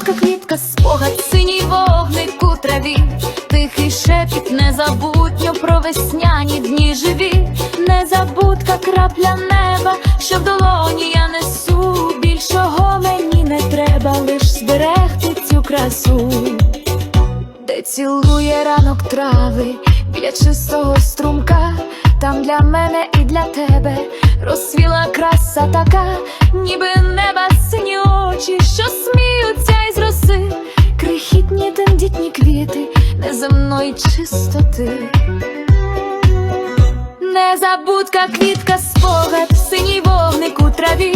солодка квітка, спогад, синій вогник у траві, тихий шепіт, незабутньо про весняні дні живі, незабутка крапля неба, що в долоні я несу. Більшого мені не треба, лиш зберегти цю красу, де цілує ранок трави біля чистого струмка. Там для мене і для тебе розсвіла краса така, ніби неба си. Неземної чистоти. Незабудка, квітка, спогад, синій вогник у траві,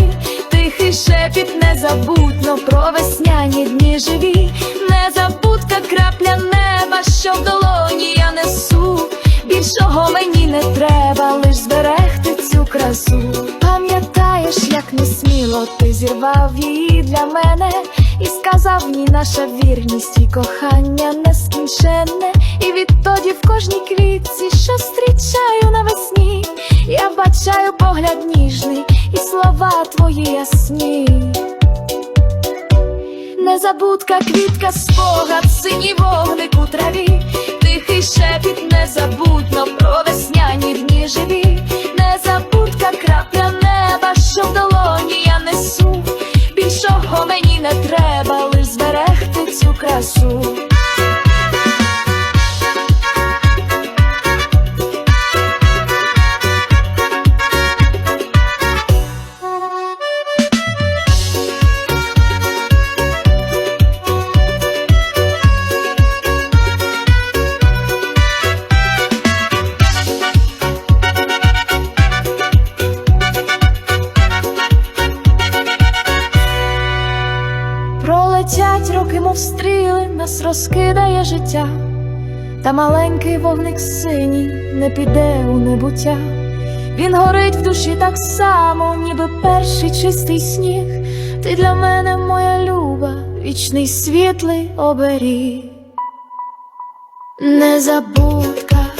тихий шепіт незабутно про весняні дні живі, незабудка, крапля неба, що в долоні я несу. Більшого мені не треба, лиш зберегти цю красу. Пам'ятаєш, як несміло ти зірвав її для мене і сказав мені наша вірність і кохання нескінченне. І відтоді в кожній квітці, що зустрічаю навесні, я бачаю погляд ніжний і слова твої ясні. Незабудка, квітка, спогад, синій вогник у траві, тихий шепіт незабутно про Пролетять роки, мов стріли, нас розкидає життя, та маленький вогник синій не піде у небуття. Він горить в душі так само, ніби перший чистий сніг. Ти для мене моя люба, вічний світлий оберіг. Незабудка.